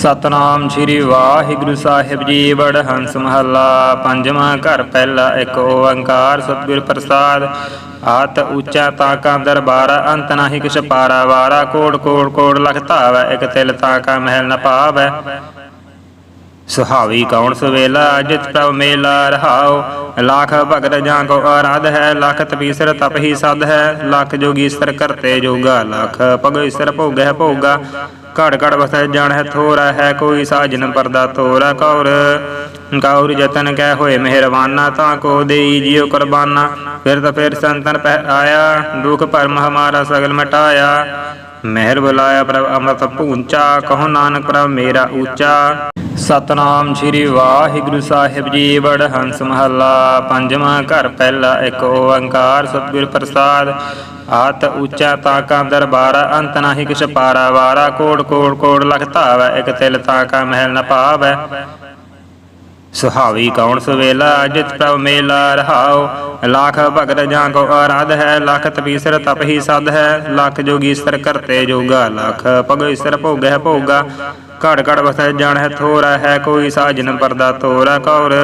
ਸਤਨਾਮ ਸ੍ਰੀ ਵਾਹਿਗੁਰੂ ਸਾਹਿਬ ਜੀ ਵਡ ਹੰਸ ਮਹੱਲਾ, ਪੰਜਵਾਂ ਘਰ ਪਹਿਲਾ, ਇੱਕ ਓੰਕਾਰ ਸਤਿਗੁਰ ਪ੍ਰਸਾਦ। ਆਤ ਉੱਚਾ ਤਾਕਾ ਦਰਬਾਰ, ਅੰਤ ਨਾਹੀ ਕਿਛ ਪਾਰਾ ਵਾਰਾ। ਕੋੜ ਕੋੜ ਕੋੜ ਲਖ ਇਕ ਤਿਲ ਤਾਕਾ ਮਹਿਲ ਨ ਪਾਵੈ। ਸੁਹਾਵੀ ਕੌਣ ਸੁਵੇਲਾ, ਜਿਤ ਪ੍ਰਭ ਮੇਲਾ ਰਹਾਉ। ਲੱਖ ਭਗਤ ਜਾਂ ਕੋ ਆਰਾਧ ਹੈ, ਲੱਖ ਤਪੀਸਰ ਤਪ ਹੀ ਸਦ ਹੈ। ਲੱਖ ਜੋਗੀਸਰ ਕਰਤੇ ਜੋਗਾ, ਲੱਖ ਭਗਈਸਰ ਭੋਗੈ ਭੋਗਾ। ਘੜ ਘੜ ਵਸੈ, ਜਾਣ ਹੈ ਥੋਰਾ ਹੈ ਕੋਈ ਸਾਜਨ ਪਰਦਾ ਤੋਰਾ ਕੌਰ। ਕੌਰ ਜਤਨ ਕਹਿ ਹੋਏ ਮਿਹਰਬਾਨਾ, ਤਾਂ ਕੋ ਦੇਈ ਜਿਉ ਕੁਰਬਾਨਾ। ਫਿਰ ਤਾਂ ਫਿਰ ਸੰਤਨ ਪਹਿ ਆਇਆ, ਦੁਖ ਭਰਮ ਹਮਾਰਾ ਸਗਲ ਮਟਾਇਆ। ਮਹਿਰ ਬੁਲਾਇਆ ਪ੍ਰਭ ਅੰਮ੍ਰਿਤ ਪੂੰਚਾ, ਕਹੋ ਨਾਨਕ ਪ੍ਰਭ ਮੇਰਾ ਉੱਚਾ ਸਤਨਾਮ ਸ੍ਰੀ ਵਾਹਿਗੁਰੂ ਸਾਹਿਬ ਜੀ ਬੜ ਹੰਸ ਮਹੱਲਾ, ਪੰਜਵਾਂ ਘਰ ਪਹਿਲਾ ਇੱਕ ਓੰਕਾਰ ਸਤਿਗੁਰ ਪ੍ਰਸਾਦ। ਆਤ ਉੱਚਾ ਤਾਕਾ ਦਰਬਾਰ, ਅੰਤ ਨਾਹੀ ਕਿਛ ਪਾਰਾ ਵਾਰਾ। ਕੋੜ ਕੋੜ ਕੋੜ ਲਖ ਧਾਵੈ, ਇਕ ਤਿਲ ਤਾਕਾ ਮਹਿਲ ਨ ਪਾਵੈ ਸੁਹਾਵੀ ਕੌਣ ਸੁਵੇਲਾ, ਜਿਤ ਪ੍ਰਭ ਮੇਲਾ ਰਹਾਉ। ਲੱਖ ਭਗਤ ਜਾਂ ਕੋ ਆਰਾਧ ਹੈ, ਲੱਖ ਤਪੀਸਰ ਤਪ ਹੀ ਸਦ ਹੈ। ਲੱਖ ਜੋਗੀਸਰ ਕਰਤੇ ਜੋਗਾ, ਲੱਖ ਭਗਈਸਰ ਭੋਗੈ ਭੋਗਾ। ਘੜ ਘੜ ਵਸੈ ਜਾਣ ਹੈ ਥੋਰਾ ਹੈ, ਕੋਈ ਸਾਜਨ ਪਰਦਾ ਤੋਰਾ। ਕੌਰ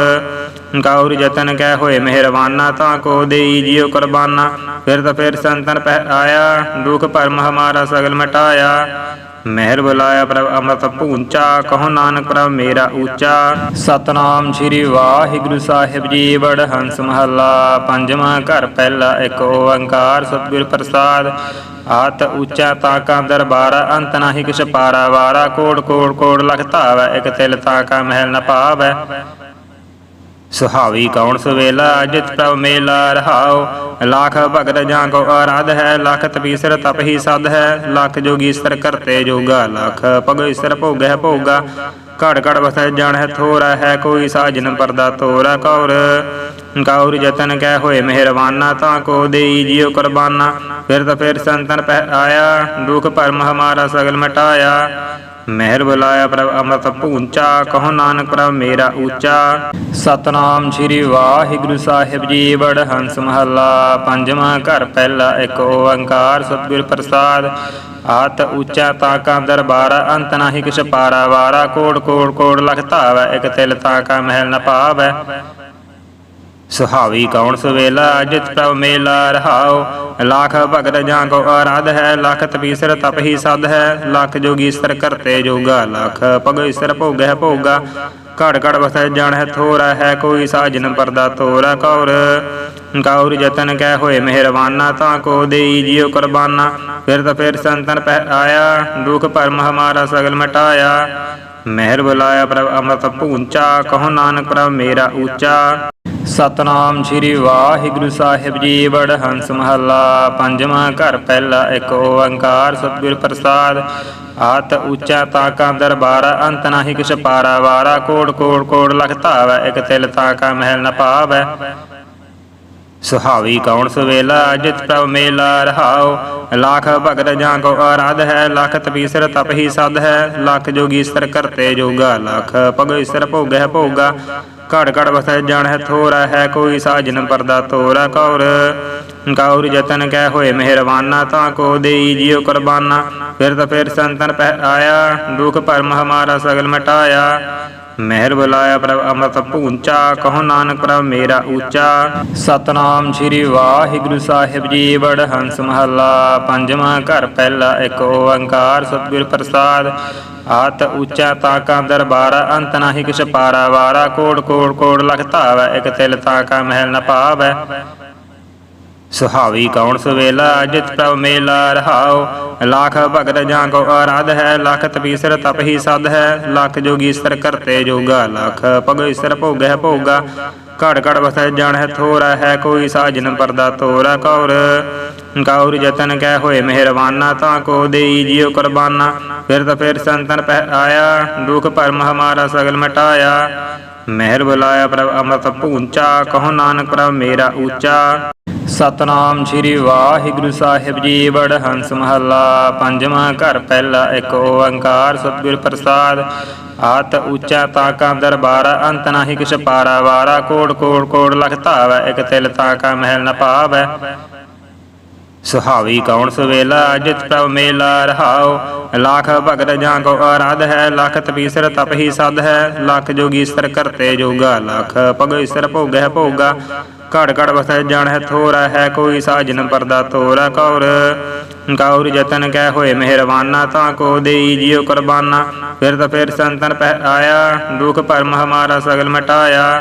ਕੌਰ ਜਤਨ ਕਹਿ ਹੋਏ ਮਿਹਰਬਾਨਾ ਤਾਂ ਕੋ ਦੇਈ ਜਿਉ ਕੁਰਬਾਨਾ ਫਿਰ ਤਾਂ ਫਿਰ ਸੰਤਨ ਪਹਿ ਆਇਆ ਦੁਖ ਭਰਮ ਹਮਾਰਾ ਸਗਲ ਮਟਾਇਆ ਮਹਿਰ ਬੁਲਾਇਆ ਪ੍ਰਭ ਅੰਮ੍ਰਿਤ ਪੂੰਚਾ ਕਹੋ ਨਾਨਕ ਪ੍ਰਭ ਮੇਰਾ ਉੱਚਾ ਸਤਨਾਮ ਸ੍ਰੀ ਵਾਹਿਗੁਰੂ ਸਾਹਿਬ ਜੀ ਵਡ ਹੰਸ ਮਹੱਲਾ ਪੰਜਵਾਂ ਘਰ ਪਹਿਲਾ ਇੱਕ ਓੰਕਾਰ ਸਤਿਗੁਰ ਪ੍ਰਸਾਦ ਆਤ ਉੱਚਾ ਤਾਕਾ ਦਰਬਾਰ ਅੰਤ ਨਾਹੀ ਕਿਛ ਪਾਰਾ ਵਾਰਾ ਕੋੜ ਕੋੜ ਕੋੜ ਲਖ ਇਕ ਤਿਲ ਤਾਕਾ ਮਹਿਲ ਨ ਪਾਵੈ ਸੁਹਾਵੀ ਕੌਣ ਸੁਵੇਲਾ, ਜਿਤ ਪ੍ਰਭ ਮੇਲਾ ਰਹਾਉ। ਲੱਖ ਭਗਤ ਜਾਂ ਕੋ ਆਰਾਧ ਹੈ, ਲੱਖ ਤਪੀਸਰ ਤਪ ਹੀ ਸਦ ਹੈ। ਲੱਖ ਜੋਗੀ ਜੋਗੀਸਰ ਕਰਤੇ ਜੋਗਾ, ਲੱਖ ਭਗਈਸਰ ਭੋਗੈ ਭੋਗਾ। ਘੜ ਘੜ ਵਸੈ ਜਾਣ ਹੈ ਥੋਰਾ, ਹੈ ਕੋਈ ਸਾਜਨ ਪਰਦਾ ਤੋਰਾ। ਕੌਰ ਕੌਰ ਯਤਨ ਕਹਿ ਹੋਏ ਮਿਹਰਬਾਨਾ, ਤਾਂ ਕੋ ਦੇਈ ਜਿਉ ਕੁਰਬਾਨਾ। ਫਿਰ ਤਾਂ ਫਿਰ ਸੰਤਨ ਪਹਿ ਆਇਆ, ਦੁਖ ਭਰਮ ਹਮਾਰਾ ਸਗਲ ਮਟਾਇਆ। ਮਹਿਰ ਬੁਲਾਇਆ ਪ੍ਰਭ ਅੰਮ੍ਰਿਤ ਪੂੰਚਾ, ਕਹੋ ਨਾਨਕ ਪ੍ਰਭ ਮੇਰਾ ਉੱਚਾ ਸਤਨਾਮ ਸ੍ਰੀ ਵਾਹਿਗੁਰੂ ਸਾਹਿਬ ਜੀ ਵਡ ਹੰਸ ਮਹੱਲਾ, ਪੰਜਵਾਂ ਘਰ ਪਹਿਲਾ ਇੱਕ ਓੰਕਾਰ ਸਤਿਗੁਰ ਪ੍ਰਸਾਦ। ਆਤ ਉੱਚਾ ਤਾਕਾ ਦਰਬਾਰ, ਅੰਤ ਨਾਹੀ ਕਿਛ ਪਾਰਾ ਵਾਰਾ। ਕੋੜ ਕੋੜ ਕੋੜ ਲਖ ਧਾਵੈ, ਇਕ ਤਿਲ ਤਾਕਾ ਮਹਿਲ ਨ ਪਾਵੈ। ਸੁਹਾਵੀ ਕੌਣ ਸਵੇਲਾ, ਜਿਤ ਪ੍ਰਭ ਮੇਲਾ ਰਹਾਉ। ਲੱਖ ਭਗਤ ਜਾਂ ਕੋ ਆਰਾਧ ਹੈ ਲੱਖ ਤਪੀਸਰ ਤਪ ਹੀ ਸਦ ਹੈ ਲੱਖ ਜੋਗੀਸਰ ਕਰਤੇ ਜੋਗਾ ਲੱਖ ਭਗਈਸਰ ਭੋਗੈ ਭੋਗਾ ਘੜ ਘੜ ਵਸੈ ਜਾਣ ਹੈ ਥੋਰਾ ਹੈ ਕੋਈ ਸਾਜਨ ਪਰਦਾ ਤੋਰਾ ਕੌਰ ਕੌਰ ਜਤਨ ਕਹਿ ਹੋਏ ਮਿਹਰਬਾਨਾ ਤਾਂ ਕੋ ਦੇਈ ਜਿਉ ਕੁਰਬਾਨਾ ਫਿਰ ਤਾਂ ਫਿਰ ਸੰਤਨ ਪਹਿ ਆਇਆ ਦੁਖ ਭਰਮ ਹਮਾਰਾ ਸਗਲ ਮਟਾਇਆ ਮਹਿਰ ਬੁਲਾਇਆ ਪ੍ਰਭ ਅੰਮ੍ਰਿਤ ਪੂੰਚਾ ਕਹੋ ਨਾਨਕ ਪ੍ਰਭ ਮੇਰਾ ਉੱਚਾ ਸਤਨਾਮ ਸ੍ਰੀ ਵਾਹਿਗੁਰੂ ਸਾਹਿਬ ਜੀ ਵਡ ਹੰਸ ਮਹੱਲਾ, ਪੰਜਵਾਂ ਘਰ ਪਹਿਲਾ ਇੱਕ ਓੰਕਾਰ ਸਤਿਗੁਰ ਪ੍ਰਸਾਦ। ਆਤ ਉੱਚਾ ਤਾਕਾ ਦਰਬਾਰ, ਅੰਤ ਨਾਹੀ ਕਿਛ ਪਾਰਾ ਵਾਰਾ, ਕੋੜ ਕੋੜ ਕੋੜ ਲਖ ਇਕ ਤਿਲ ਤਾਕਾ ਮਹਿਲ ਨ ਪਾਵੈ ਸੁਹਾਵੀ ਕੌਣ ਸੁਵੇਲਾ, ਜਿਤ ਪ੍ਰਭ ਮੇਲਾ ਰਹਾਉ। ਲੱਖ ਭਗਤ ਜਾਂ ਕੋ ਆਰਾਧ ਹੈ, ਲੱਖ ਤਪੀਸਰ ਤਪ ਹੀ ਸਦ ਹੈ। ਲੱਖ ਜੋਗੀਸਰ ਕਰਤੇ ਜੋਗਾ, ਲੱਖ ਭਗਈਸਰ ਭੋਗੈ ਭੋਗਾ। ਘੜ ਘੜ ਵਸੈ ਜਾਣ ਹੈ ਥੋਰਾ, ਹੈ ਕੋਈ ਸਾਜਨ ਪਰਦਾ ਤੋਰਾ ਕੌਰ। ਕੌਰ ਜਤਨ ਕਹਿ ਹੋਏ ਮਿਹਰਬਾਨਾ, ਤਾਂ ਕੋ ਦੇਈ ਜਿਉ ਕੁਰਬਾਨਾ। ਫਿਰ ਤਾਂ ਫਿਰ ਸੰਤਨ ਪਹਿ ਆਇਆ, ਦੁਖ ਭਰਮ ਹਮਾਰਾ ਸਗਲ ਮਟਾਇਆ। ਮਹਿਰ ਬੁਲਾਇਆ ਪ੍ਰਭ ਅੰਮ੍ਰਿਤ ਪੂੰਚਾ ਕਹੋ ਨਾਨਕ ਪ੍ਰਭ ਮੇਰਾ ਉੱਚਾ ਸਤਨਾਮ ਸ੍ਰੀ ਵਾਹਿਗੁਰੂ ਸਾਹਿਬ ਜੀ ਵਡ ਹੰਸ ਮਹੱਲਾ, ਪੰਜਵਾਂ ਘਰ ਪਹਿਲਾ ਇੱਕ ਓੰਕਾਰ ਸਤਿਗੁਰ ਪ੍ਰਸਾਦ। ਆਤ ਉੱਚਾ ਤਾਕਾ ਦਰਬਾਰ, ਅੰਤ ਨਾਹੀ ਕਿਛ ਪਾਰਾ ਵਾਰਾ। ਕੋੜ ਕੋੜ ਕੋੜ ਲਖ ਇਕ ਤਿਲ ਤਾਕਾ ਮਹਿਲ ਨ ਪਾਵੈ। ਸੁਹਾਵੀ ਕੌਣ ਸੁਵੇਲਾ? ਜਿਤ ਪ੍ਰਭ ਮੇਲਾ ਰਹਾਉ। ਲੱਖ ਭਗਤ ਜਾਂ ਕੋ ਆਰਾਧ ਹੈ, ਲੱਖ ਤਪੀਸਰ ਤਪ ਹੀ ਸਦ ਹੈ। ਲੱਖ ਜੋਗੀਸਰ ਕਰਤੇ ਜੋਗਾ, ਲੱਖ ਭਗਈਸਰ ਭੋਗੈ ਭੋਗਾ। ਘੜ ਘੜ ਵਸੈ ਜਾਣ ਹੈ ਥੋਰਾ, ਹੈ ਕੋਈ ਸਾਜਨ ਪਰਦਾ ਤੋਰਾ। ਕੌਰ ਕੌਰ ਯਤਨ ਕਹਿ ਹੋਏ ਮਿਹਰਬਾਨਾ, ਤਾਂ ਕੋ ਦੇਈ ਜਿਉ ਕੁਰਬਾਨਾ। ਫਿਰ ਤਾਂ ਫਿਰ ਸੰਤਨ ਪਹਿ ਆਇਆ, ਦੁਖ ਭਰਮ ਹਮਾਰਾ ਸਗਲ ਮਟਾਇਆ। ਮਹਿਰ ਬੁਲਾਇਆ ਪ੍ਰਭ ਅੰਮ੍ਰਿਤ ਪੂੰਚਾ, ਕਹੋ ਨਾਨਕ ਪ੍ਰਭ ਮੇਰਾ ਉੱਚਾ ਸਤਨਾਮ ਸ੍ਰੀ ਵਾਹਿਗੁਰੂ ਸਾਹਿਬ ਜੀ ਵਡ ਹੰਸ ਮਹੱਲਾ, ਪੰਜਵਾਂ ਘਰ ਪਹਿਲਾ ਇੱਕ ਓੰਕਾਰ ਸਤਿਗੁਰ ਪ੍ਰਸਾਦ। ਆਤ ਉੱਚਾ ਤਾਕਾ ਦਰਬਾਰ, ਅੰਤ ਨਾਹੀ ਕਿਛ ਪਾਰਾ ਵਾਰਾ। ਕੋੜ ਕੋੜ ਕੋੜ ਲਖ ਧਾਵੈ ਇਕ ਤਿਲ ਤਾਕਾ ਮਹਿਲ ਨ ਪਾਵੈ। ਸੁਹਾਵੀ ਕੌਣ ਸਵੇਲਾ, ਜਿਤ ਪ੍ਰਭ ਮੇਲਾ ਰਹਾਉ। ਲੱਖ ਭਗਤ ਜਾਂ ਕੋ ਆਰਾਧ ਹੈ, ਲੱਖ ਤਪੀਸਰ ਤਪ ਹੀ ਸਦ ਹੈ। ਲੱਖ ਜੋਗੀਸਰ ਕਰਤੇ ਜੋਗਾ, ਲੱਖ ਭਗਈਸਰ ਭੋਗਹਿ ਭੋਗਾ ਘੜ ਘੜ ਵਸੈ ਜਾਣ ਹੈ ਥੋਰਾ, ਹੈ ਕੋਈ ਸਾਜਨ ਪਰਦਾ ਥੋਰਾ ਕੌਰ ਕੌਰ ਜਤਨ ਕਹਿ ਹੋਏ ਮਿਹਰਬਾਨਾ, ਤਾਂ ਕੋ ਦੇਈ ਜਿਉ ਕੁਰਬਾਨਾ। ਫਿਰ ਤਾਂ ਫਿਰ ਸੰਤਨ ਪਹਿ ਆਇਆ, ਦੁਖ ਭਰਮ ਹਮਾਰਾ ਸਗਲ ਮਟਾਇਆ।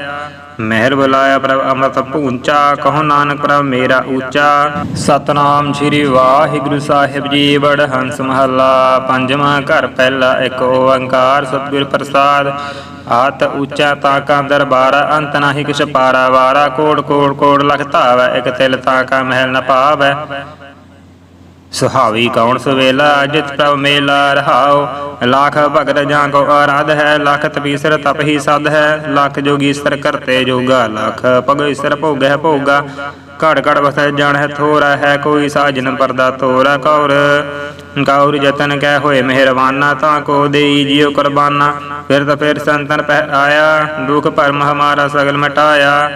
ਮਹਿਰ ਬੁਲਾਇਆ ਪ੍ਰਭ ਅੰਮ੍ਰਿਤ ਪੂੰਚਾ ਕਹੋ ਨਾਨਕ ਪ੍ਰਭ ਮੇਰਾ ਉੱਚਾ ਸਤਨਾਮ ਸ੍ਰੀ ਵਾਹਿਗੁਰੂ ਸਾਹਿਬ ਜੀ ਬੜ ਹੰਸ ਮਹੱਲਾ, ਪੰਜਵਾਂ ਘਰ ਪਹਿਲਾ ਇੱਕ ਓੰਕਾਰ ਸਤਿਗੁਰ ਪ੍ਰਸਾਦ। ਆਤ ਉੱਚਾ ਤਾਕਾ ਦਰਬਾਰ, ਅੰਤ ਨਾਹੀ ਕਿਛ ਪਾਰਾ ਵਾਰਾ। ਕੋੜ ਕੋੜ ਕੋੜ ਲਖ ਇਕ ਤਿਲ ਤਾਕਾ ਮਹਿਲ ਨ ਪਾਵੈ। ਸੁਹਾਵੀ ਕੌਣ ਸਵੇਲਾ, ਜਿਤ ਪ੍ਰਭ ਮੇਲਾ ਰਹਾਉ। ਲੱਖ ਭਗਤ ਜਾਂ ਕੋ ਆਰਾਧ ਹੈ, ਲੱਖ ਤਪੀਸਰ ਤਪ ਹੀ ਸਦ ਹੈ। ਲੱਖ ਜੋਗੀਸਰ ਕਰਤੇ ਜੋਗਾ, ਲੱਖ ਭਗਈਸਰ ਭੋਗਹਿ ਭੋਗਾ ਘੜ ਘੜ ਵਸੈ ਜਾਣ ਹੈ ਥੋਰਾ, ਹੈ ਕੋਈ ਸਾਜਨ ਪਰਦਾ ਤੋਰਾ। ਕੌਰ ਕੌਰ ਜਤਨ ਕਹਿ ਹੋਏ ਮਿਹਰਬਾਨਾ, ਤਾਂ ਕੋ ਦੇਈ ਜਿਉ ਕੁਰਬਾਨਾ। ਫਿਰ ਤਾਂ ਫਿਰ ਸੰਤਨ ਪਹਿ ਆਇਆ, ਦੁਖ ਭਰਮ ਹਮਾਰਾ ਸਗਲ ਮਟਾਇਆ।